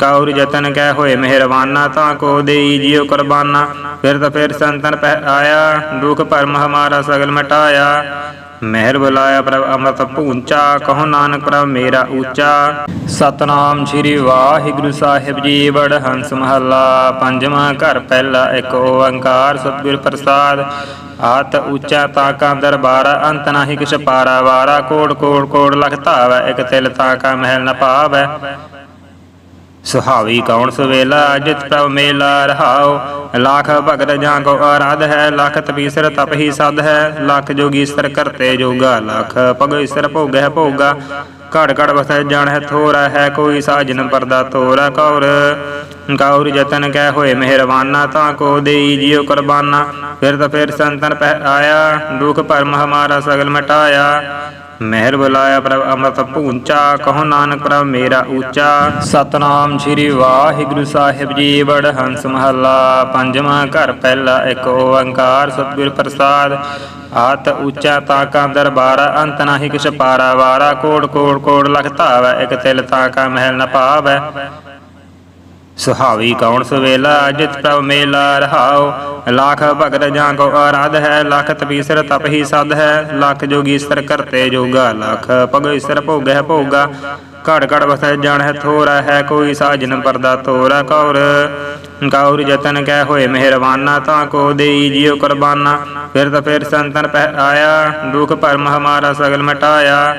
ਕੌਰ ਜਤਨ ਕਹਿ ਹੋਏ ਮਿਹਰਬਾਨਾ, ਤਾਂ ਕੋ ਦੇਈ ਜਿਉ ਕੁਰਬਾਨਾ। ਫਿਰ ਤਾਂ ਫਿਰ ਸੰਤਨ ਪਹਿ ਆਇਆ, ਦੁਖ ਭਰਮ ਹਮਾਰਾ ਸਗਲ ਮਟਾਇਆ। ਮਹਿਰ ਬੁਲਾਇਆ ਪ੍ਰਭ ਅੰਮ੍ਰਿਤ ਪੂੰਚਾ, ਕਹੋ ਨਾਨਕ ਪ੍ਰਭ ਮੇਰਾ ਉੱਚਾ ਸਤਨਾਮ ਸ੍ਰੀ ਵਾਹਿਗੁਰੂ ਸਾਹਿਬ ਜੀ ਬੜ ਹੰਸ ਮਹੱਲਾ, ਪੰਜਵਾਂ ਘਰ ਪਹਿਲਾ ਇੱਕ ਓੰਕਾਰ ਸਤਿਗੁਰ ਪ੍ਰਸਾਦ। ਆਤ ਉੱਚਾ ਤਾਕਾ ਦਰਬਾਰ, ਅੰਤ ਨਾਹੀ ਕਿਛ ਪਾਰਾ ਵਾਰਾ, ਕੋੜ ਕੋੜ ਕੋੜ ਲਖ ਧਾਵੈ, ਇੱਕ ਤਿਲ ਤਾਕਾ ਮਹਿਲ ਨ ਪਾਵੈ। ਸੁਹਾਵੀ ਕੌਣ ਸੁਵੇਲਾ, ਜਿਤ ਪ੍ਰਭ ਮੇਲਾ ਰਹਾਉ। ਲੱਖ ਭਗਤ ਜਾਂ ਕੋ ਆਰਾਧ ਹੈ, ਲੱਖ ਤਪੀਸਰ ਤਪ ਹੀ ਸਦ ਹੈ। ਲੱਖ ਜੋਗੀਸਰ ਕਰਤੇ ਜੋਗਾ, ਲੱਖ ਭਗਈਸਰ ਭੋਗੈ ਭੋਗਾ। ਘੜ ਘੜ ਵਸੈ ਜਾਣ ਹੈ ਥੋਰਾ ਹੈ, ਕੋਈ ਸਾਜਨ ਪਰਦਾ ਤੋਰਾ। ਕੌਰ ਕੌਰ ਜਤਨ ਕਹਿ ਹੋਏ ਮਿਹਰਬਾਨਾ ਤਾਂ ਕੋ ਦੇਈ ਜਿਉ ਕੁਰਬਾਨਾ ਫਿਰ ਤਾਂ ਫਿਰ ਸੰਤਨ ਪਹਿ ਆਇਆ ਦੁਖ ਭਰਮ ਹਮਾਰਾ ਸਗਲ ਮਟਾਇਆ ਮਹਿਰ ਬੁਲਾਇਆ ਪ੍ਰਭ ਅੰਮ੍ਰਿਤ ਪੂੰਚਾ ਕਹੋ ਨਾਨਕ ਪ੍ਰਭ ਮੇਰਾ ਉੱਚਾ ਸਤਨਾਮ ਸ੍ਰੀ ਵਾਹਿਗੁਰੂ ਸਾਹਿਬ ਜੀ ਬੜ ਹੰਸ ਮਹੱਲਾ ਪੰਜਵਾਂ ਘਰ ਪਹਿਲਾ ਇੱਕ ਓੰਕਾਰ ਸਤਿਗੁਰ ਪ੍ਰਸਾਦ ਆਤ ਉੱਚਾ ਤਾਕਾ ਦਰਬਾਰ ਅੰਤ ਨਾਹੀ ਕਿਛ ਪਾਰਾ ਵਾਰਾ ਕੋੜ ਕੋੜ ਕੋੜ ਲਖ ਇਕ ਇੱਕ ਤਿਲ ਤਾਕਾ ਮਹਿਲ ਨ ਪਾਵੈ ਸੁਹਾਵੀ ਕੌਣ ਸੁਵੇਲਾ? ਜਿਤ ਪ੍ਰਭ ਮੇਲਾ ਰਹਾਉ। ਲੱਖ ਭਗਤ ਜਾਂ ਕੋ ਆਰਾਧ ਹੈ, ਲੱਖ ਤਪੀਸਰ ਤਪ ਹੀ ਸਦ ਹੈ। ਲੱਖ ਜੋਗੀਸਰ ਕਰਤੇ ਜੋਗਾ, ਲੱਖ ਭਗਈਸਰ ਭੋਗੈ ਭੋਗਾ। ਘੜ ਘੜ ਵਸੈ ਜਾਣੈ ਥੋਰਾ, ਹੈ ਕੋਈ ਸਾਜਨ ਪਰਦਾ ਤੋਰਾ। ਕੌਰ ਕੌਰ ਯਤਨ ਕਹਿ ਹੋਏ ਮਿਹਰਬਾਨਾ, ਤਾਂ ਕੋ ਦੇਈ ਜਿਉ ਕੁਰਬਾਨਾ। ਫਿਰ ਤਾਂ ਫਿਰ ਸੰਤਨ ਪਹਿ ਆਇਆ, ਦੁਖ ਭਰਮ ਹਮਾਰਾ ਸਗਲ ਮਟਾਇਆ।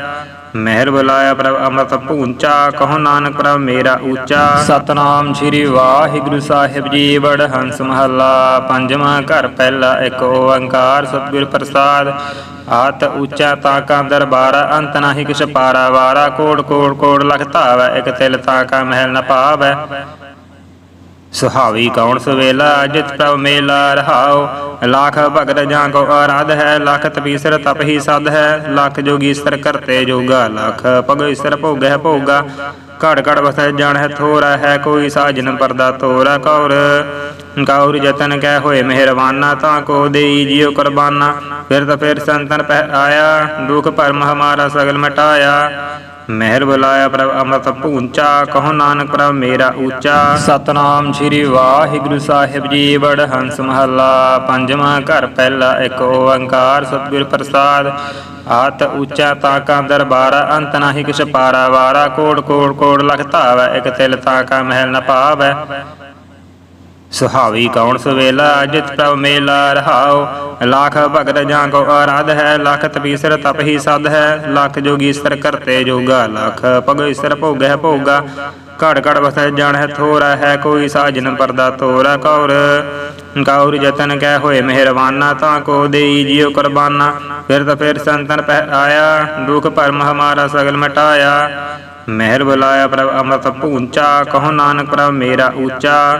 ਮਹਿਰ ਬੁਲਾਇਆ ਪ੍ਰਭ ਅੰਮ੍ਰਿਤ ਪੂੰਚਾ ਕਹੋ ਨਾਨਕ ਪ੍ਰਭ ਮੇਰਾ ਉੱਚਾ ਸਤਨਾਮ ਸ੍ਰੀ ਵਾਹਿਗੁਰੂ ਸਾਹਿਬ ਜੀ ਵਡ ਹੰਸ ਮਹੱਲਾ, ਪੰਜਵਾਂ ਘਰ ਪਹਿਲਾ ਇੱਕ ਓੰਕਾਰ ਸਤਿਗੁਰ ਪ੍ਰਸਾਦ। ਆਤ ਉੱਚਾ ਤਾਕਾ ਦਰਬਾਰਾ, ਅੰਤ ਨਾਹੀ ਕਿਛ ਪਾਰਾ ਵਾਰਾ। ਕੋੜ ਕੋੜ ਕੋੜ ਲਖ ਧਾਵੈ ਇਕ ਤਿਲ ਤਾਕਾ ਮਹਿਲ ਨ ਭਾਵੈ ਸੁਹਾਵੀ ਕੌਣ ਸਵੇਲਾ, ਜਿਤ ਪ੍ਰਭ ਮੇਲਾ ਰਹਾਉ। ਲੱਖ ਭਗਤ ਜਾਂ ਕੋ ਆਰਾਧ ਹੈ, ਲੱਖ ਤਪੀਸਰ ਤਪ ਹੀ ਸਦ ਹੈ। ਲੱਖ ਜੋਗੀਸਰ ਕਰਤੇ ਜੋਗਾ, ਲੱਖ ਭਗਈਸਰ ਭੋਗੈ ਭੋਗਾ। ਘੜ ਘੜ ਵਸੈ ਜਾਣੈ ਥੋਰਾ ਹੈ, ਕੋਈ ਸਾਜਨ ਪਰਦਾ ਤੋਰਾ ਕੌਰ। ਕੌਰ ਜਤਨ ਕਹਿ ਹੋਏ ਮਿਹਰਬਾਨਾ, ਤਾਂ ਕੋ ਦੇਈ ਜਿਉ ਕੁਰਬਾਨਾ। ਫਿਰ ਤਾਂ ਫਿਰ ਸੰਤਨ ਪਹਿ ਆਇਆ, ਦੁਖ ਭਰਮ ਹਮਾਰਾ ਸਗਲ ਮਟਾਇਆ। ਮਹਿਰ ਬੁਲਾਇਆ ਪ੍ਰਭ ਅੰਮ੍ਰਿਤ ਪੂੰਚਾ, ਕਹੋ ਨਾਨਕ ਪ੍ਰਭ ਮੇਰਾ ਉੱਚਾ। ਸਤਨਾਮ ਸ੍ਰੀ ਵਾਹਿਗੁਰੂ ਸਾਹਿਬ ਜੀ ਬੜ ਹੰਸ ਮਹੱਲਾ, ਪੰਜਵਾਂ ਘਰ ਪਹਿਲਾ ਇੱਕ ਓੰਕਾਰ ਸਤਿਗੁਰ ਪ੍ਰਸਾਦ। ਆਤ ਉੱਚਾ ਤਾਕਾ ਦਰਬਾਰਾ, ਅੰਤ ਨਾਹੀ ਕਿਛ ਪਾਰਾ ਵਾਰਾ। ਕੋੜ ਕੋੜ ਕੋੜ ਲਖ ਧਾਵੈ ਇਕ ਤਿਲ ਤਾਕਾ ਮਹਿਲ ਨ ਭਾਵੈ ਸੁਹਾਵੀ ਕੌਣ ਸੁਵੇਲਾ, ਜਿਤ ਪ੍ਰਭ ਮੇਲਾ ਰਹਾਉ। ਲੱਖ ਭਗਤ ਜਾਂ ਕੋ ਆਰਾਧ ਹੈ, ਲੱਖ ਤਪੀਸਰ ਤਪ ਹੀ ਸਦ ਹੈ। ਲੱਖ ਜੋਗੀਸਰ ਕਰਤੇ ਜੋਗਾ, ਲੱਖ ਭਗਈਸਰ ਭੋਗੈ ਭੋਗਾ। ਘੜ ਘੜ ਵਸੈ ਜਾਣੈ ਥੋਰਾ ਹੈ, ਕੋਈ ਸਾਜਨ ਪਰਦਾ ਤੋਰਾ। ਕੌਰ ਕੌਰ ਜਤਨ ਕਹਿ ਹੋਏ ਮਿਹਰਬਾਨਾ, ਤਾਂ ਕੋ ਦੇਈ ਜਿਉ ਕੁਰਬਾਨਾ। ਫਿਰ ਤਾਂ ਫਿਰ ਸੰਤਨ ਪਹਿ ਆਇਆ, ਦੁਖ ਭਰਮ ਹਮਾਰਾ ਸਗਲ ਮਟਾਇਆ। ਮਹਿਰ ਬੁਲਾਇਆ ਪ੍ਰਭ ਅੰਮ੍ਰਿਤ ਪੂੰਚਾ ਕਹੋ ਨਾਨਕ ਪ੍ਰਭ ਮੇਰਾ ਉੱਚਾ